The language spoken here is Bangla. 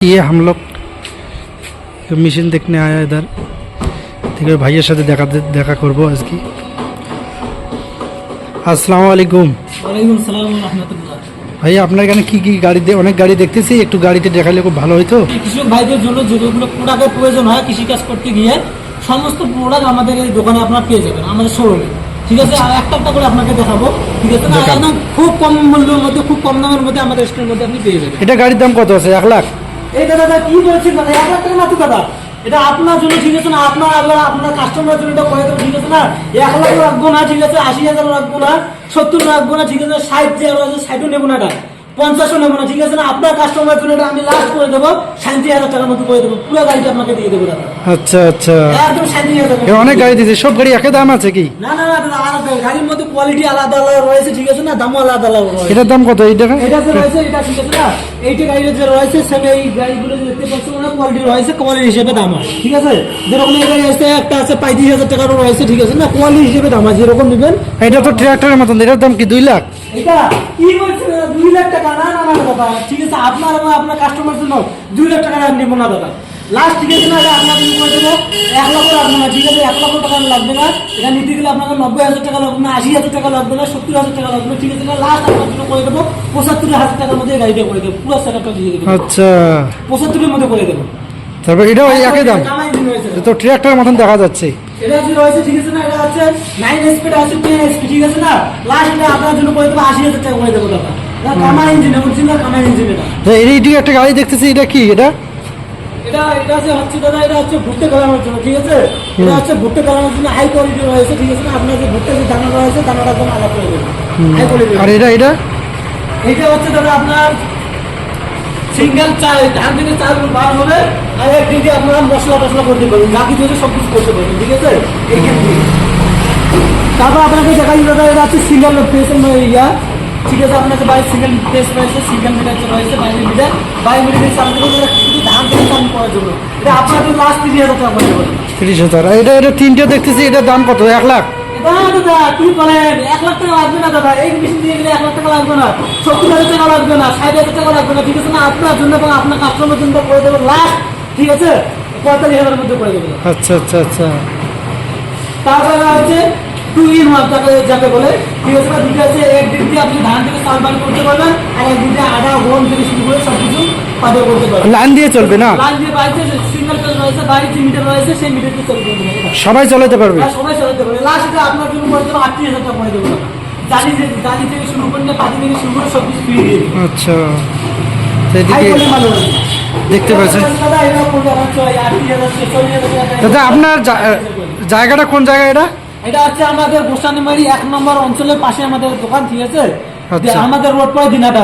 ये हम लोग मिशन देखने आया इधर ঠিক আছে ভাইয়ের সাথে দেখা দেখা করবো আজকে আসসালামু আলাইকুম ওয়ালাইকুম সালাম রহমতুল্লাহ ভাই আপনার এখানে কি কি গাড়ি দে- অনেক গাড়ি দেখতেছি একটু গাড়িতে দেখালে খুব ভালো হতো কৃষক ভাইদের জন্য যেগুলো প্রোডাক্টের প্রয়োজন হয় কৃষিকাজ করতে গিয়ে সমস্ত প্রোডাক্ট আমাদের এই দোকানে আপনার পেয়ে যাবেন আমাদের শোরুমে ঠিক আছে আর একটা একটা করে আপনাকে দেখাবো ঠিক আছে না দেখান। একদম খুব কম মূল্যের মধ্যে খুব কম দামের মধ্যে আমাদের স্টোরের মধ্যে আপনি পেয়ে যাবেন এটা গাড়ির দাম কত আছে এক লাখ এই দাদা কি বলছেন দাদা এক লাখ টাকা মাত্র দাদা এটা আপনার জন্য ঠিক আছে না? আপনার আবার আপনার কাস্টমার জন্য এটা করে ঠিক আছে না? এক লাখ রাখব না, ঠিক আছে? আশি হাজার রাখব না সত্তর রাখব না, ঠিক আছে? ষাট যে আছে ষাটও নেব না এটা। পঞ্চাশও নেব না ঠিক আছে না? আপনার কাস্টমার জন্য এটা আমি লাস্ট করে দেবো সাঁত্রিশ হাজার টাকার মতো করে দেবো। পুরো গাড়িটা আপনাকে দিয়ে দেবো দাদা। আচ্ছা আচ্ছা। একদম সাঁত্রিশ হাজার অনেক গাড়ি দিয়েছে সব গাড়ি একই দাম আছে কি? না না না আলাদা গাড়ির মধ্যে কোয়ালিটি আলাদা আলাদা রয়েছে ঠিক আছে না? দামও আলাদা আলাদা রয়েছে। এটার দাম কত? এইটা এটা যে রয়েছে এটা ঠিক আছে না? এইটা গাড়িটা যে রয়েছে সেম এই গাড়িগুলো যে দেখতে পাচ্ছেন না কোয়ালিটি রয়েছে কোয়ালিটি হিসেবে দাম আছে ঠিক আছে? যেরকম এই গাড়ি আছে একটা আছে পঁয়ত্রিশ হাজার টাকারও রয়েছে ঠিক আছে না? কোয়ালিটি হিসেবে দাম আছে যেরকম নেবেন। এটা তো ট্রাক্টরের মতন এটার দাম কি দুই লাখ? এটা কি? দুই লাখ টাকা না না না দাদা ঠিক আছে আপনার এবং আপনার কাস্টমার জন্য দুই লাখ টাকা নেব না দাদা। লাস্ট ঠিক আছে না এটা আপনার করে দেবো। এক লক্ষ লাগবে না ঠিক আছে? এক লক্ষ টাকা লাগবে না। এটা নিতে গেলে আপনাকে নব্বই হাজার টাকা লাগবে না আশি হাজার টাকা লাগবে না সত্তর হাজার টাকা লাগবে ঠিক আছে? না লাস্ট আপনার জন্য করে দেবো। পঁচাত্তর হাজার টাকার মধ্যে গাড়িটা করে দেবো। পুরো দিয়ে দেবো। আচ্ছা। পঁচাত্তরের মধ্যে করে দেবো। তারপর এটাও ওই একই দাম? কামাই দিন হয়েছে। এটা তো ট্রাক্টরের মতন দেখা যাচ্ছে। এটা যে রয়েছে ঠিক আছে না এটা হচ্ছে নাইন আছে টেন ঠিক আছে না? লাস্ট আপনার জন্য করে দেবো আশি হাজার টাকা করে দেবো দাদা। তো এইদিকে একটা গাড়ি দেখতেছি এটা কি? এটা? এটা এটা হচ্ছে দাদা এটা হচ্ছে ভুট্টে করানোর জন্য ঠিক আছে? এটা হচ্ছে ভুট্টে করানোর জন্য হাই কোয়ালিটি রয়েছে ঠিক আছে? আপনার যে ভুট্টে যে দানা রয়েছে দানাটা আলাদা করে হাই কোয়ালিটি আর এটা এটা? হচ্ছে দাদা আপনার সিঙ্গেল চাল ধান থেকে চাল বার হবে আর একদিকে আপনারা মশলা টসলা করতে পারবেন বাকি দিয়ে সব কিছু করতে পারবেন ঠিক আছে? এইখান থেকে তারপর আপনাকে দেখাই দাদা এটা হচ্ছে সিঙ্গেল ইয়া ঠিক আছে আপনাকে বাইরে সিঙ্গেল প্রেস রয়েছে সিঙ্গেল মিটার রয়েছে বাইরে মিটার বাইরে মিটার চাল থেকে শুধু ধান থেকে চাল করার জন্য। এটা আপনার জন্য লাস্ট তিরিশ হাজার টাকা পড়ে তিরিশ হাজার। এটা এটা তিনটে দেখতেছি এটার দাম কত? এক লাখ? দাদা দাদা কি করেন এক লাখ টাকা লাগবে না দাদা এই মেশিন দিয়ে গেলে এক লাখ টাকা লাগবে না সত্তর হাজার টাকা লাগবে না ষাট হাজার টাকা লাগবে না ঠিক আছে না? আপনার জন্য এবং আপনার জন্য করে দেবো লাস্ট ঠিক আছে? পঁয়তাল্লিশ হাজারের মধ্যে করে দেবো আচ্ছা আচ্ছা আচ্ছা। তারপরে হচ্ছে টু ইন ওয়ান যাকে বলে ঠিক আছে না দুটো আছে এক আপনি ধান থেকে করতে পারবেন আর এক গম থেকে শুরু করে সব কিছু করতে পারবেন। লাইন দিয়ে চলবে না? লাইন দিয়ে বাড়িতে সিঙ্গেল পেজ রয়েছে বাড়ি যে মিটার রয়েছে সেই মিটারকে চলে যাবে সবাই চালাতে পারবে? সবাই চালাতে পারে লাস্ট এটা আপনার জন্য দেবো আটত্রিশ হাজার টাকা দেবো। থেকে শুরু করে পাতি থেকে শুরু করে সব কিছু ফ্রি দিয়ে আচ্ছা। দেখতে পাচ্ছেন দাদা আপনার জায়গাটা কোন জায়গা এটা? এটা হচ্ছে আমাদের গোসানিমারি এক নম্বর অঞ্চলের পাশে আমাদের দোকান ঠিক আছে আচ্ছা। যে আমাদের রোড পরে দিনাটা